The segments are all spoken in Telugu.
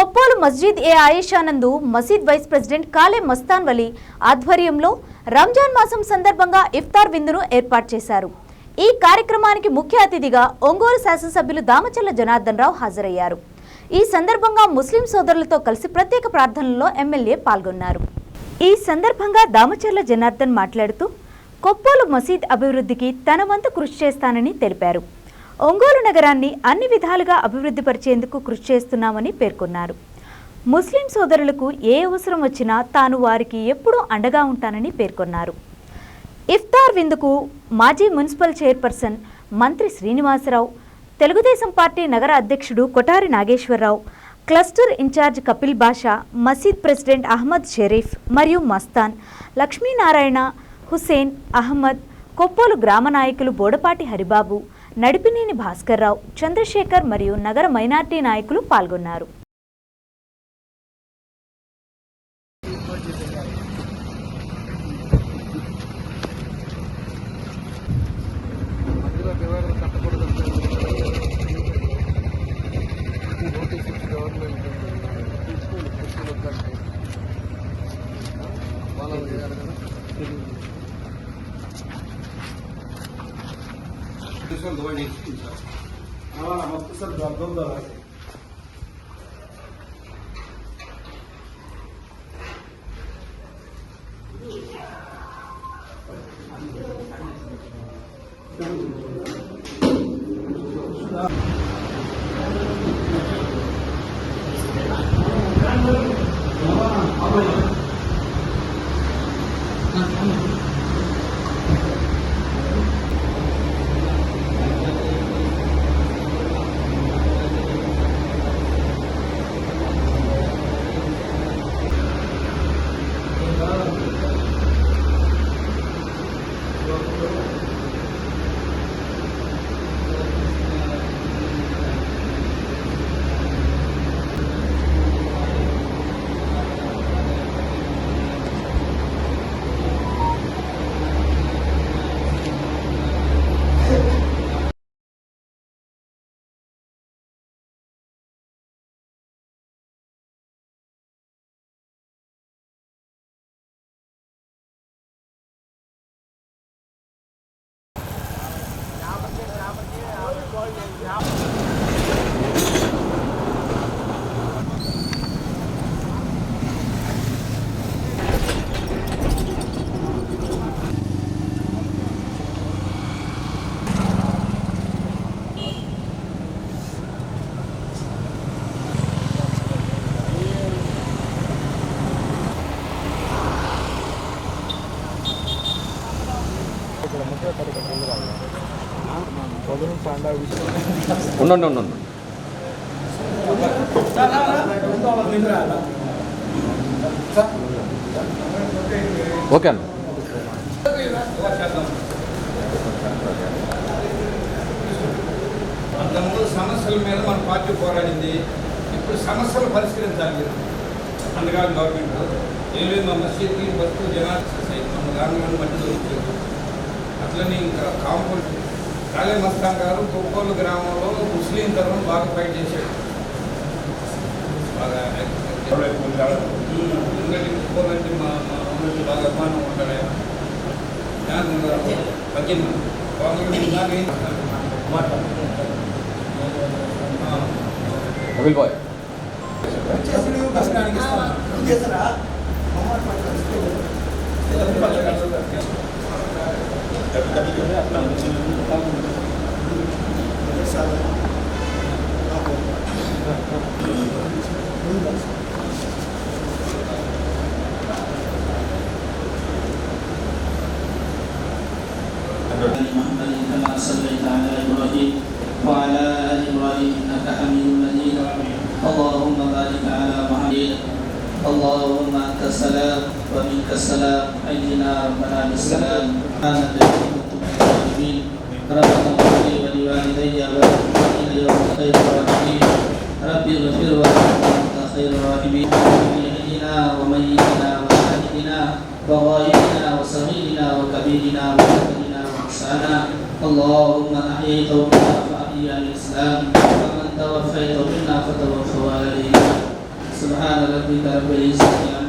కొప్పోలు మస్జిద్ ఏ ఆయేషానందు మసీద్ వైస్ ప్రెసిడెంట్ కాలే మస్తాన్ వలీ ఆధ్వర్యంలో రంజాన్ మాసం సందర్భంగా ఇఫ్తార్ విందును ఏర్పాటు చేశారు. ఈ కార్యక్రమానికి ముఖ్య అతిథిగా ఒంగోలు శాసనసభ్యులు దామచల్ల జనార్దన్ రావు హాజరయ్యారు. ఈ సందర్భంగా ముస్లిం సోదరులతో కలిసి ప్రత్యేక ప్రార్థనల్లో ఎమ్మెల్యే పాల్గొన్నారు. ఈ సందర్భంగా దామచర్ల జనార్దన్ మాట్లాడుతూ కొప్పోలు మసీద్ అభివృద్ధికి తన వంతు కృషి చేస్తానని తెలిపారు. ఒంగోలు నగరాన్ని అన్ని విధాలుగా అభివృద్ధి పరిచేందుకు కృషి చేస్తున్నామని పేర్కొన్నారు. ముస్లిం సోదరులకు ఏ అవసరం వచ్చినా తాను వారికి ఎప్పుడూ అండగా ఉంటానని పేర్కొన్నారు. ఇఫ్తార్ విందుకు మాజీ మున్సిపల్ చైర్పర్సన్ మంత్రి శ్రీనివాసరావు తెలుగుదేశం పార్టీ నగర అధ్యక్షుడు కొటారి నాగేశ్వరరావు క్లస్టర్ ఇన్ఛార్జ్ కపిల్ బాషా మసీద్ ప్రెసిడెంట్ అహ్మద్ షరీఫ్ మరియు మస్తాన్ లక్ష్మీనారాయణ హుసేన్ అహ్మద్ కొప్పోలు గ్రామ నాయకులు బోడపాటి హరిబాబు నడిపినేని భాస్కర్రావు చంద్రశేఖర్ మరియు నగర మైనార్టీ నాయకులు పాల్గొన్నారు. మధ్యలో Pessoal, olha aqui. Ah, mas pessoal, dá para dar. ఉండండి ఉండండి ఓకే అన్న అంతకుముందు సమస్యల మీద మన పార్టీ పోరాడింది ఇప్పుడు సమస్యలు పరిష్కరించాలి. అందుకని గవర్నమెంట్ ఏం మా మసీద్కి బతుకు జనాలు మన గవర్నమెంట్ మట్టి దొరుకుతుంది అట్లనే ఇంకా కాంపౌండ్ కాళే మస్తాన్ గారు కొప్పోలు గ్రామంలో ముస్లిం తరఫున బాగా ఫైట్ చేశాడు. బాగా ఎందుకంటే కొప్పోలంటే మా మా ఊరికి బాగా అభిమానం ఉంటాడు గవర్నమెంట్ కపిల్ బాయ్. محمد كما صليت على إبراهيم وعلى ال إبراهيم انك حميد مجيد اللهم بارك على محمد. اللهم أنت السلام ومنك السلام. حينا ربنا بالسلام سبحانك كنت من الظالمين ربنا اغفر لي ولوالدي والمؤمنين يوم خير الراحمين رب اغفر وارحم انت خير الراحمين حينا وميتنا وشاهدنا وغائبنا وصغيرنا وكبيرنا وذكرنا وانسانا اللهم احييت منا فاحيي على الاسلام ومن توفيت منا فتوفوا على الايمان سبحان ربك رب العزة عما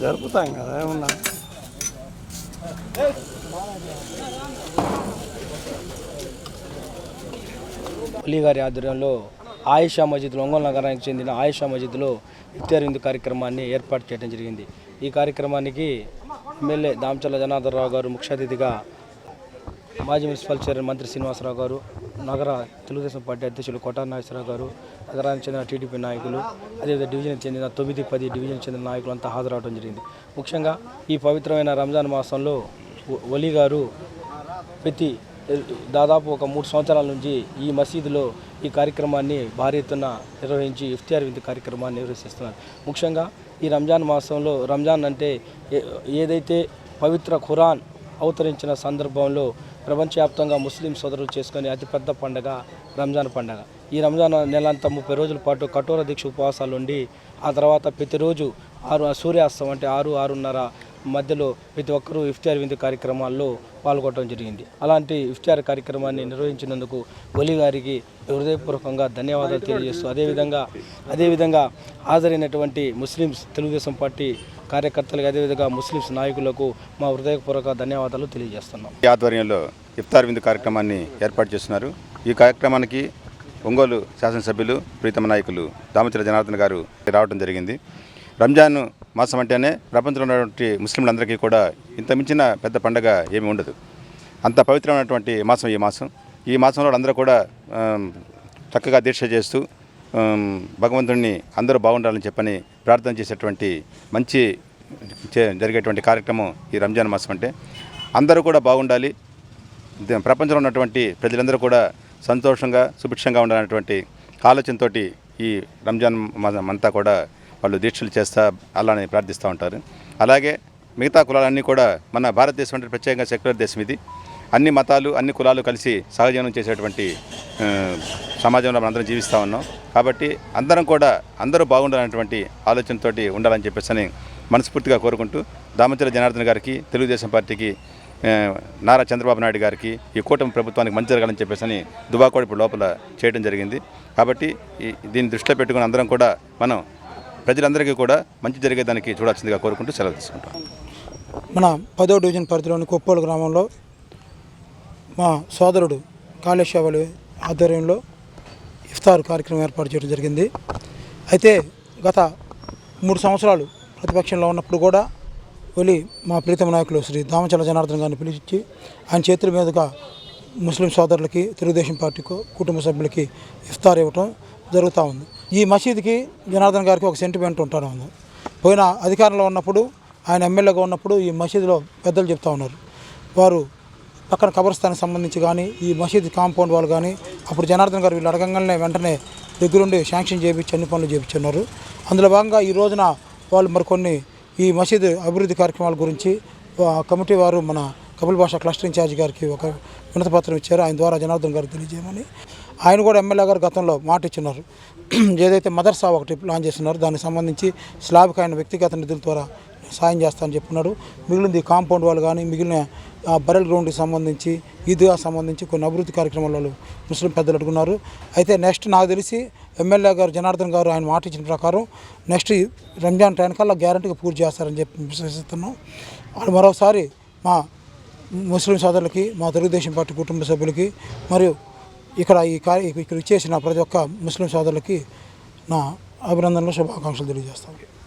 జరుపుతాం కదా ఏమన్నా? అలీ గారి ఆధ్వర్యంలో ఆయిషా మస్జిద్ ఒంగోలు నగరానికి చెందిన ఆయిషా మస్జిద్లో ఇఫ్తార్ విందు కార్యక్రమాన్ని ఏర్పాటు చేయడం జరిగింది. ఈ కార్యక్రమానికి ఎమ్మెల్యే దామచల్ల జనార్దన్ రావు గారు ముఖ్య అతిథిగా మాజీ మున్సిపల్ చైర్మన్ మంత్రి శ్రీనివాసరావు గారు నగర తెలుగుదేశం పార్టీ అధ్యక్షులు కోటా నాగేశ్వరరావు గారు నగరానికి చెందిన టీడీపీ నాయకులు అదేవిధంగా డివిజన్కి చెందిన తొమ్మిది పది డివిజన్ చెందిన నాయకులు అంతా హాజరవడం జరిగింది. ముఖ్యంగా ఈ పవిత్రమైన రంజాన్ మాసంలో ఒ- గారు ప్రతి దాదాపు ఒక మూడు సంవత్సరాల నుంచి ఈ మసీదులో ఈ కార్యక్రమాన్ని భారీ ఎత్తున నిర్వహించి ఇఫ్తియార్ విందు కార్యక్రమాన్ని నిర్వహిస్తున్నారు. ముఖ్యంగా ఈ రంజాన్ మాసంలో రంజాన్ అంటే ఏదైతే పవిత్ర ఖురాన్ అవతరించిన సందర్భంలో ప్రపంచవ్యాప్తంగా ముస్లిం సోదరులు చేసుకునే అతిపెద్ద పండగ రంజాన్ పండగ. ఈ రంజాన్ నెలంతా ముప్పై రోజుల పాటు కఠోర దీక్ష ఉపవాసాలు ఉండి ఆ తర్వాత ప్రతిరోజు ఆరు సూర్యాస్తం అంటే ఆరు ఆరున్నర మధ్యలో ప్రతి ఒక్కరూ ఇఫ్తార్ విందు కార్యక్రమాల్లో పాల్గొనడం జరిగింది. అలాంటి ఇఫ్తార్ కార్యక్రమాన్ని నిర్వహించినందుకు ఒలి గారికి హృదయపూర్వకంగా ధన్యవాదాలు తెలియజేస్తూ అదేవిధంగా అదేవిధంగా హాజరైనటువంటి ముస్లిమ్స్ తెలుగుదేశం పార్టీ కార్యకర్తలకు అదేవిధంగా ముస్లిమ్స్ నాయకులకు మా హృదయపూర్వక ధన్యవాదాలు తెలియజేస్తున్నాం. ఈ ఆధ్వర్యంలో ఇఫ్తార్ విందు కార్యక్రమాన్ని ఏర్పాటు చేస్తున్నారు. ఈ కార్యక్రమానికి ఒంగోలు శాసనసభ్యులు ప్రీతమ నాయకులు దామచల జనార్దన్ గారు రావడం జరిగింది. రంజాన్ మాసం అంటేనే ప్రపంచంలో ఉన్నటువంటి ముస్లింలందరికీ కూడా ఇంత మించిన పెద్ద పండగ ఏమీ ఉండదు. అంత పవిత్రమైనటువంటి మాసం ఈ మాసం. ఈ మాసంలో అందరూ కూడా చక్కగా దీక్ష చేస్తూ భగవంతుడిని అందరూ బాగుండాలని చెప్పని ప్రార్థన చేసేటువంటి మంచి జరిగేటువంటి కార్యక్రమం ఈ రంజాన్ మాసం అంటే. అందరూ కూడా బాగుండాలి. ప్రపంచంలో ఉన్నటువంటి ప్రజలందరూ కూడా సంతోషంగా సుభిక్షంగా ఉండాలనేటువంటి ఆలోచనతోటి ఈ రంజాన్ మాసం అంతా కూడా వాళ్ళు దీక్షలు చేస్తా అలానే ప్రార్థిస్తూ ఉంటారు. అలాగే మిగతా కులాలన్నీ కూడా మన భారతదేశం అంటే ప్రత్యేకంగా సెక్యులర్ దేశం ఇది. అన్ని మతాలు అన్ని కులాలు కలిసి సహజీవనం చేసేటువంటి సమాజంలో మనం అందరం జీవిస్తూ ఉన్నాం. కాబట్టి అందరం కూడా అందరూ బాగుండాలనేటువంటి ఆలోచనతోటి ఉండాలని చెప్పేసి మనస్ఫూర్తిగా కోరుకుంటూ దామచల జనార్దన్ గారికి తెలుగుదేశం పార్టీకి నారా చంద్రబాబు నాయుడు గారికి ఈ కూటమి ప్రభుత్వానికి మంచి జరగాలని చెప్పేసి అని దుబాకోడి ఇప్పుడు లోపల చేయడం జరిగింది. కాబట్టి దీన్ని దృష్టిలో పెట్టుకుని అందరం కూడా మనం ప్రజలందరికీ కూడా మంచి జరిగేదానికి చూడాల్సిందిగా కోరుకుంటూ సెలవు తీసుకుంటాం. మన పదో డివిజన్ పరిధిలోని కొప్పోలు గ్రామంలో మా సోదరుడు కాళేశ్వరి ఆధ్వర్యంలో ఇఫ్తార్ కార్యక్రమం ఏర్పాటు చేయడం జరిగింది. అయితే గత మూడు సంవత్సరాలు ప్రతిపక్షంలో ఉన్నప్పుడు కూడా వెళ్ళి మా ప్రీతమ నాయకులు శ్రీ దామచల జనార్దన్ గారిని పిలిచి ఆయన చేతుల మీదుగా ముస్లిం సోదరులకి తెలుగుదేశం పార్టీ కుటుంబ సభ్యులకి ఇఫ్తార్ ఇవ్వటం జరుగుతూ ఉంది. ఈ మసీదుకి జనార్దన్ గారికి ఒక సెంటిమెంట్ ఉంటాను ఉంది పోయిన అధికారంలో ఉన్నప్పుడు ఆయన ఎమ్మెల్యేగా ఉన్నప్పుడు ఈ మసీదులో పెద్దలు చెప్తా ఉన్నారు. వారు పక్కన కబరస్థానికి సంబంధించి కానీ ఈ మసీద్ కాంపౌండ్ వాళ్ళు కానీ అప్పుడు జనార్దన్ గారు వీళ్ళు అడగంగానే వెంటనే దగ్గరుండి శాంక్షన్ చేయించి అన్ని పనులు చేయించున్నారు. అందులో భాగంగా ఈ రోజున వాళ్ళు మరికొన్ని ఈ మసీదు అభివృద్ధి కార్యక్రమాల గురించి కమిటీ వారు మన కపిల్ భాష క్లస్టర్ ఇన్ఛార్జ్ గారికి ఒక వినతపత్రం ఇచ్చారు. ఆయన ద్వారా జనార్దన్ గారికి తెలియజేయమని ఆయన కూడా ఎమ్మెల్యే గారు గతంలో మాట ఇచ్చినారు. ఏదైతే మదర్సా ఒకటి ప్లాన్ చేస్తున్నారు దానికి సంబంధించి స్లాబ్కి ఆయన వ్యక్తిగత నిధుల ద్వారా సాయం చేస్తానని చెప్పున్నాడు మిగిలింది కాంపౌండ్ వాళ్ళు కానీ మిగిలిన ఆ, బరెల్ గ్రౌండ్కి సంబంధించి ఈద్గా సంబంధించి కొన్ని అభివృద్ధి కార్యక్రమాలు ముస్లిం పెద్దలు అడుగున్నారు. అయితే నెక్స్ట్ నాకు తెలిసి ఎమ్మెల్యే గారు జనార్దన్ గారు ఆయన మాట ఇచ్చిన ప్రకారం నెక్స్ట్ రంజాన్ టైం కల్లా గ్యారంటీగా పూర్తి చేస్తారని చెప్పి విశ్వసిస్తున్నాం. వాళ్ళు మరోసారి మా ముస్లిం సోదరులకి మా తెలుగుదేశం పార్టీ కుటుంబ సభ్యులకి మరియు ఇక్కడ ఈ కార్య ఇక్కడ ఇచ్చేసిన ప్రతి ఒక్క ముస్లిం సోదరులకి నా అభినందనలు శుభాకాంక్షలు తెలియజేస్తాను.